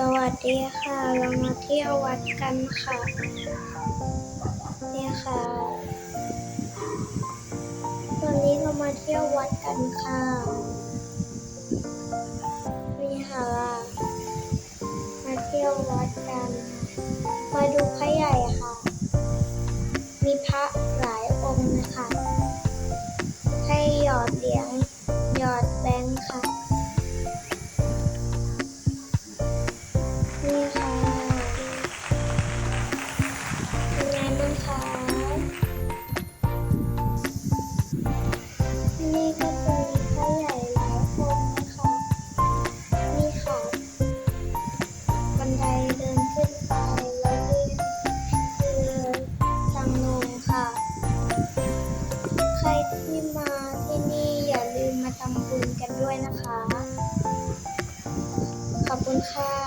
สวัสดีค่ะ เรามาเที่ยววัดกันค่ะ เนี่ยค่ะ วันนี้เรามาเที่ยววัดกันค่ะนี่ค่ะมาเที่ยววัดกัน มาดูพระใหญ่ค่ะ มีพระหลาย นี่ก็จะมีพระใหญ่หลายองค์นะคะนี่ค่ะ บันไดเดินขึ้นไปแล้วนี่คือทางลงค่ะ ใครที่มาที่นี่อย่าลืมมาทำบุญกันด้วยนะคะ ขอบคุณค่ะ